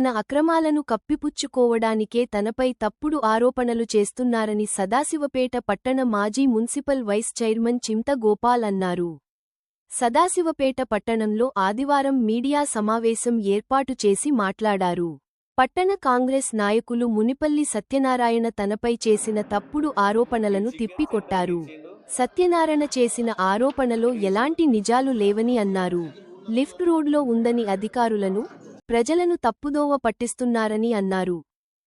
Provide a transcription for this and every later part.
తన అక్రమాలను కప్పిపుచ్చుకోవడానికే తనపై తప్పుడు ఆరోపణలు చేస్తున్నారని సదాశివపేట పట్టణ మాజీ మున్సిపల్ వైస్ చైర్మన్ చింత గోపాల్ అన్నారు. సదాశివపేట పట్టణంలో ఆదివారం మీడియా సమావేశం ఏర్పాటు చేసి మాట్లాడారు. పట్టణ కాంగ్రెస్ నాయకులు మునిపల్లి సత్యనారాయణ తనపై చేసిన తప్పుడు ఆరోపణలను తిప్పికొట్టారు. సత్యనారాయణ చేసిన ఆరోపణలో ఎలాంటి నిజాలు లేవని అన్నారు. లిఫ్ట్ రోడ్లో ఉందని అధికారులను ప్రజలను తప్పుదోవ పట్టిస్తున్నారని అన్నారు.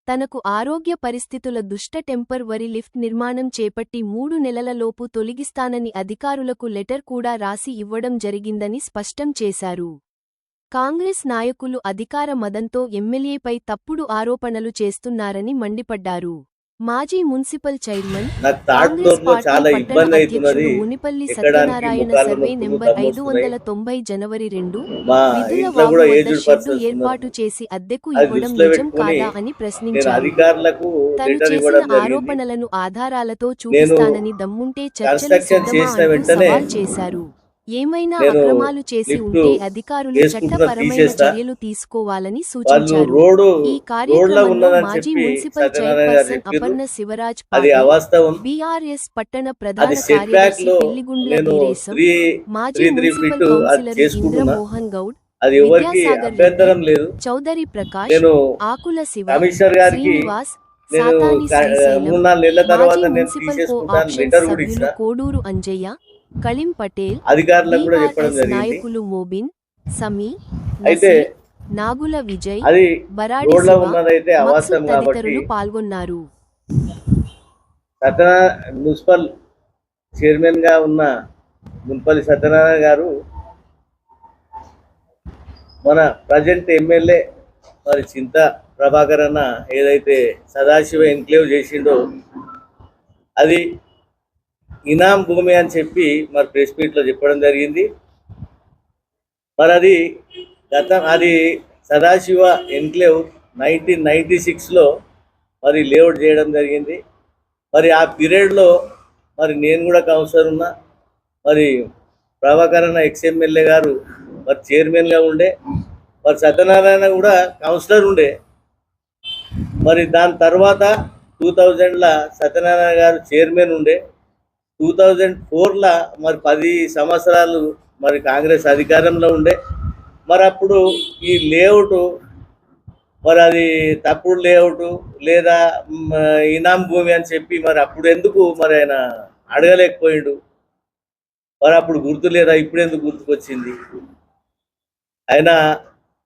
తనకు ఆరోగ్య పరిస్థితుల దుష్ట టెంపర్ వరి లిఫ్ట్ నిర్మాణం చేపట్టి మూడు నెలలలోపు తొలగిస్తానని అధికారులకు లెటర్ కూడా రాసి ఇవ్వడం జరిగిందని స్పష్టం చేశారు. కాంగ్రెస్ నాయకులు అధికార మదంతో ఎమ్మెల్యేపై తప్పుడు ఆరోపణలు చేస్తున్నారని మండిపడ్డారు. మాజీ మున్సిపల్ చైర్మన్ కాంగ్రెస్ పార్టీ పట్టణ అధ్యక్షుడు మునిపల్లి సత్యనారాయణ సర్వే నెంబర్ ఐదు వందల. తొంభై జనవరి రెండు ఇంట్లో వాగు వద్ద షెడ్డు ఏర్పాటు చేసి అద్దెకు అది ఇవ్వడం నిజం కాదా అని ప్రశ్నించారు. తను చేసిన ఆరోపణలను ఆధారాలతో చూపిస్తానని దమ్ముంటే చర్చలు సిద్ధమా అంటూ సవాల్ చేశారు. ఏమైనా అక్రమాలు చేసి ఉంటే అధికారులు చట్టపరమైన. చర్యలు తీసుకోవాలని సూచించారు. ఈ కార్యక్రమంలో మాజీ municipal chairperson Aparna Shivraj BRS పట్టణ ప్రధాన కార్యదర్శి లో పిల్లిగుండ్ల నేను వీరేశం మాజీ మున్సిపల్ కౌన్సిలర్ ఇంద్రమోహన్ గౌడ్ అది ఎవరికి అభ్యంతరం లేదు. చౌదరి ప్రకాష్ ఆకుల శివ శ్రీనివాస్ నేను మూడు నాలుగు నెలల తర్వాత నేను తీసేసుకుంటాను లెటర్ కూడా ఇచ్చిన కోడూరు అంజయ్య కళిం పటేల్ అధికారులకు కూడా చెప్పడం జరిగింది. నాయకులు మోబిన్ సమీ అయితే నాగుల విజయ్ అది బరాడి రోడ్లో ఉన్నదైతే కాబట్టి తదితరులు పాల్గొన్నారు. సత్యనారాయణ మున్సిపల్ చైర్మన్గా ఉన్న మున్పల్లి సత్యనారాయణ గారు మన ప్రజెంట్ ఎమ్మెల్యే మరి చింత ప్రభాకర్ అన్న ఏదైతే సదాశివ ఎన్క్లేవ్ చేసిండో అది ఇనాం భూమి అని చెప్పి మరి ప్రెస్ మీట్లో చెప్పడం జరిగింది. మరి అది గత అది సదాశివ ఎన్క్లేవ్ నైన్టీన్ నైంటీ సిక్స్లో మరి లేఅవుట్ చేయడం జరిగింది. మరి ఆ పీరియడ్లో మరి నేను కూడా కౌన్సిలర్ ఉన్నా. మరి ప్రభాకర్ అన్న ఎక్స్ఎమ్మెల్యే గారు మరి చైర్మన్గా ఉండే. మరి సత్యనారాయణ కూడా కౌన్సిలర్ ఉండే. మరి దాని తర్వాత టూ థౌజండ్లో సత్యనారాయణ గారు చైర్మన్ ఉండే. టూ థౌజండ్ ఫోర్లో మరి పది సంవత్సరాలు మరి కాంగ్రెస్ అధికారంలో ఉండే. మరి అప్పుడు ఈ లేఅవుట్ మరి అది తప్పుడు లేఅవుట్ లేదా ఇనాం భూమి అని చెప్పి మరి అప్పుడు ఎందుకు మరి ఆయన అడగలేకపోయాడు? మరి అప్పుడు గుర్తు లేదా? ఇప్పుడు ఎందుకు గుర్తుకొచ్చింది? ఆయన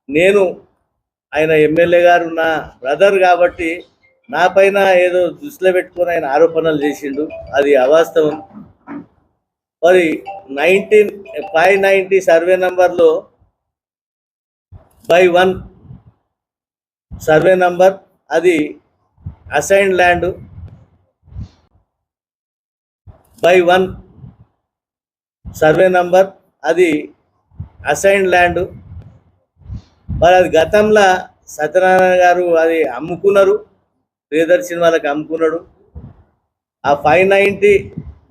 నేను ఆయన ఎమ్మెల్యే గారు నా బ్రదర్ కాబట్టి నా పైన ఏదో దృష్టిలో పెట్టుకొని ఆయన ఆరోపణలు చేసిండు. అది అవాస్తవం. మరి నైన్టీన్ ఫైవ్ నైంటీ సర్వే నంబర్లో బై వన్ సర్వే నంబర్ అది assign land. By one survey number అది అసైన్ ల్యాండ్. మరి అది గతంలో సత్యనారాయణ గారు అది అమ్ముకున్నారు. ప్రియదర్శిని వాళ్ళకి అమ్ముకున్నాడు. ఆ five ninety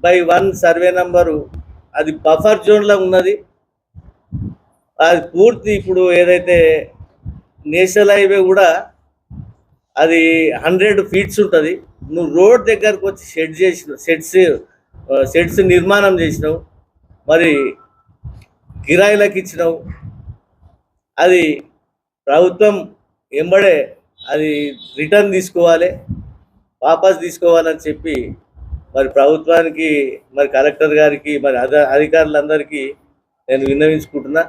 by one survey number అది బఫర్ జోన్లో ఉన్నది. అది పూర్తి ఇప్పుడు ఏదైతే నేషనల్ హైవే కూడా అది హండ్రెడ్ ఫీట్స్ ఉంటుంది. నువ్వు రోడ్ దగ్గరకు వచ్చి షెడ్ చేసిన షెడ్స్ షెడ్స్ నిర్మాణం చేసినావు. మరి కిరాయిలకు ఇచ్చినావు అది ప్రభుత్వం ఎంబడే అది రిటర్న్ తీసుకోవాలి వాపస్ తీసుకోవాలని చెప్పి మరి ప్రభుత్వానికి మరి కలెక్టర్ గారికి మరి అధ అధికారులందరికీ నేను విన్నవించుకుంటున్నా.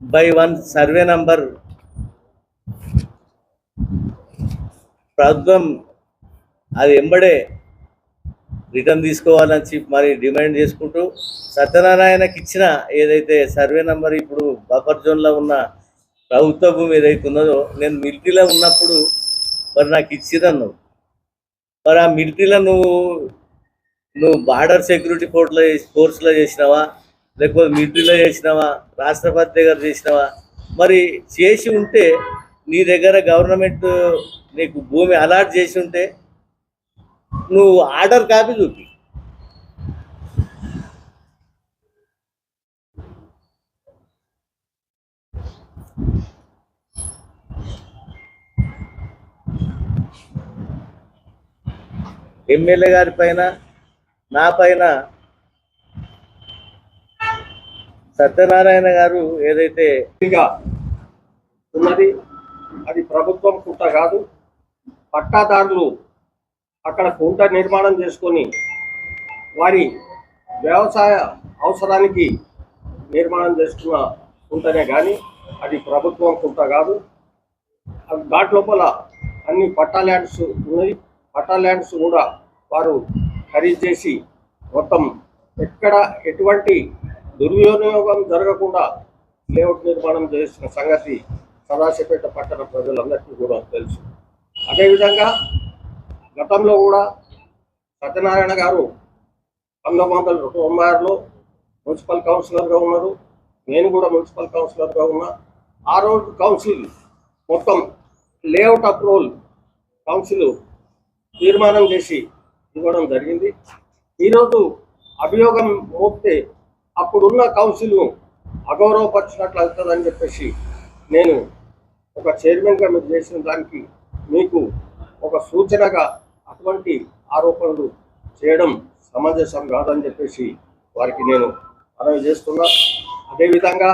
బై వన్ సర్వే నంబర్ ప్రభుత్వం అది వెంబడే రిటర్న్ తీసుకోవాలని చెప్పి మరి డిమాండ్ చేసుకుంటూ సత్యనారాయణకి ఇచ్చిన ఏదైతే సర్వే నంబర్ ఇప్పుడు బఫర్ జోన్లో ఉన్న ప్రభుత్వ భూమి ఏదైతే ఉన్నదో నేను మిలిటరీలో ఉన్నప్పుడు మరి నాకు ఇచ్చిరన్ను. మరి ఆ మిలిటరీలో నువ్వు నువ్వు బార్డర్ సెక్యూరిటీ ఫోర్ట్లో ఫోర్స్లో చేసినావా? లేకపోతే మిలిటరీలో చేసినావా? రాష్ట్రపతి దగ్గర చేసినావా? మరి చేసి ఉంటే నీ దగ్గర గవర్నమెంట్ నీకు భూమి అలాట్ చేసి ఉంటే నువ్వు ఆర్డర్ కాపీ చూపి. ఎమ్మెల్యే గారి పైన నా పైన సత్యనారాయణ గారు ఏదైతే ఉన్నది అది ప్రభుత్వం కుంట కాదు పట్టాదారులు అక్కడ కుంట నిర్మాణం చేసుకొని వారి వ్యవసాయ అవసరానికి నిర్మాణం చేసుకున్న కుంటనే కానీ అది ప్రభుత్వం కుంట కాదు. ఆ ఘాట్ లోపల అన్ని పట్టా ల్యాండ్స్ ఉన్నాయి పట్టా ల్యాండ్స్ కూడా వారు ఖరీదు చేసి మొత్తం ఎక్కడ ఎటువంటి దుర్వినియోగం జరగకుండా లేఅవుట్ నిర్మాణం చేసిన సంగతి సదాశివపేట పట్టణ ప్రజలందరికీ కూడా తెలుసు. అదేవిధంగా గతంలో కూడా సత్యనారాయణ గారు పంతొమ్మిది వందల తొంభై ఆరులో మున్సిపల్ కౌన్సిలర్గా ఉన్నారు. నేను కూడా మున్సిపల్ కౌన్సిలర్గా ఉన్నా. ఆ రోజు కౌన్సిల్ మొత్తం లేఅవుట్ అప్రూవల్ కౌన్సిల్ తీర్మానం చేసి ఇవ్వడం జరిగింది. ఈరోజు అభియోగం మోపితే అప్పుడున్న కౌన్సిల్ను అగౌరవపరిచినట్లు అవుతుందని చెప్పేసి నేను ఒక చైర్మన్గా మీరు చేసిన దానికి మీకు ఒక సూచనగా అటువంటి ఆరోపణలు చేయడం సమంజసం కాదని చెప్పేసి వారికి నేను మనవి చేస్తున్నా. అదేవిధంగా